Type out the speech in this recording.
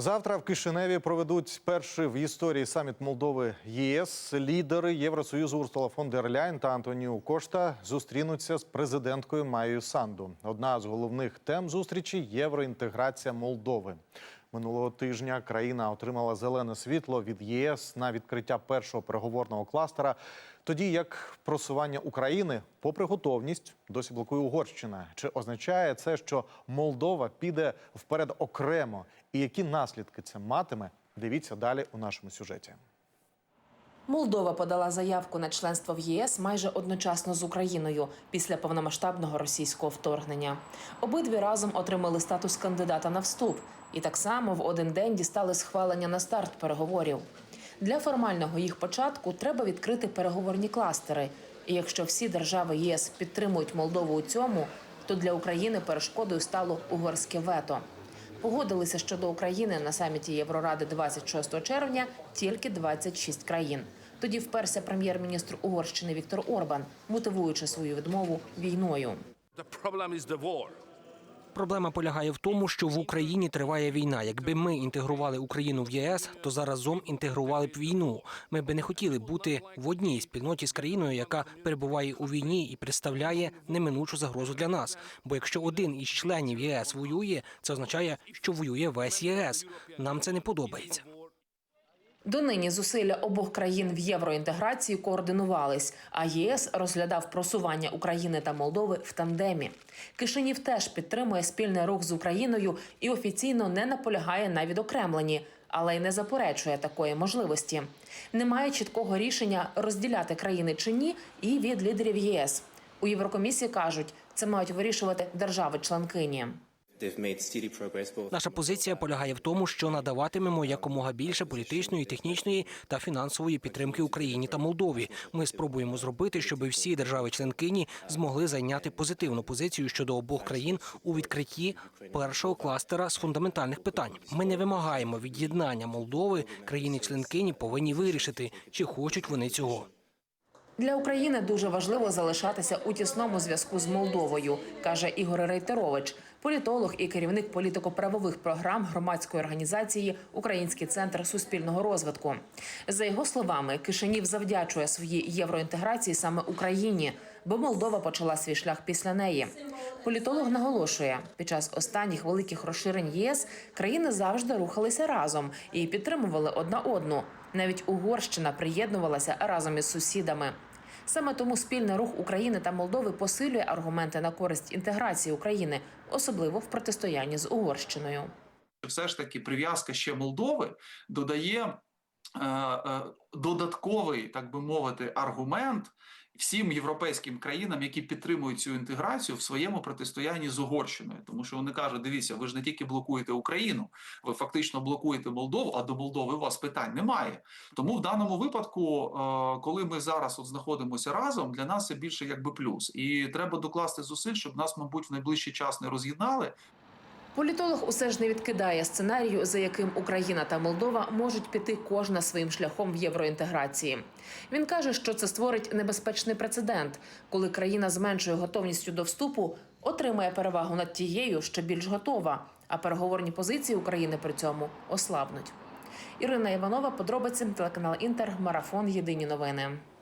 Завтра в Кишиневі проведуть перший в історії саміт Молдови ЄС. Лідери Євросоюзу Урсула фон дер Ляйн та Антоніу Кошта зустрінуться з президенткою Маєю Санду. Одна з головних тем зустрічі євроінтеграція Молдови. Минулого тижня країна отримала зелене світло від ЄС на відкриття першого переговорного кластера. Тоді як просування України, попри готовність, досі блокує Угорщина. Чи означає це, що Молдова піде вперед окремо? І які наслідки це матиме? Дивіться далі у нашому сюжеті. Молдова подала заявку на членство в ЄС майже одночасно з Україною після повномасштабного російського вторгнення. Обидві разом отримали статус кандидата на вступ, і так само в один день дістали схвалення на старт переговорів. Для формального їх початку треба відкрити переговорні кластери. І якщо всі держави ЄС підтримують Молдову у цьому, то для України перешкодою стало угорське вето. Погодилися щодо України на саміті Євроради 26 червня тільки 26 країн. Тоді вперся прем'єр-міністр Угорщини Віктор Орбан, мотивуючи свою відмову війною. Проблема полягає в тому, що в Україні триває війна. Якби ми інтегрували Україну в ЄС, то заразом інтегрували б війну. Ми би не хотіли бути в одній спільноті з країною, яка перебуває у війні і представляє неминучу загрозу для нас. Бо якщо один із членів ЄС воює, це означає, що воює весь ЄС. Нам це не подобається. Донині зусилля обох країн в євроінтеграції координувались, а єС розглядав просування України та Молдови в тандемі. Кишинів теж підтримує спільний рух з Україною і офіційно не наполягає на відокремленні, але й не заперечує такої можливості. Немає чіткого рішення розділяти країни чи ні, і від лідерів ЄС. У Єврокомісії кажуть, це мають вирішувати держави-членкині. Наша позиція полягає в тому, що надаватимемо якомога більше політичної, технічної та фінансової підтримки Україні та Молдові. Ми спробуємо зробити, щоб всі держави-членкині змогли зайняти позитивну позицію щодо обох країн у відкритті першого кластера з фундаментальних питань. Ми не вимагаємо від'єднання Молдови. Країни-членкині повинні вирішити, чи хочуть вони цього. Для України дуже важливо залишатися у тісному зв'язку з Молдовою, каже Ігор Рейтерович, політолог і керівник політико-правових програм громадської організації Український центр суспільного розвитку. За його словами, Кишинів завдячує своїй євроінтеграції саме Україні, бо Молдова почала свій шлях після неї. Політолог наголошує, під час останніх великих розширень ЄС країни завжди рухалися разом і підтримували одна одну. Навіть Угорщина приєднувалася разом із сусідами. Саме тому спільний рух України та Молдови посилює аргументи на користь інтеграції України, особливо в протистоянні з Угорщиною. все ж таки прив'язка ще Молдови додає е, е, додатковий, так би мовити, аргумент всім європейським країнам, які підтримують цю інтеграцію в своєму протистоянні з Угорщиною, тому що вони кажуть: дивіться, ви ж не тільки блокуєте Україну, ви фактично блокуєте Молдову, а до Молдови у вас питань немає. Тому в даному випадку, е, коли ми зараз от знаходимося разом, для нас це більше якби плюс, і треба докласти зусиль, щоб нас, мабуть, в найближчий час не роз'єднали. Політолог усе ж не відкидає сценарію, за яким Україна та Молдова можуть піти кожна своїм шляхом в євроінтеграції. Він каже, що це створить небезпечний прецедент, коли країна з меншою готовністю до вступу отримає перевагу над тією, що більш готова, а переговорні позиції України при цьому ослабнуть. Ірина Іванова, подробиці, телеканал Інтер, марафон. Єдині новини.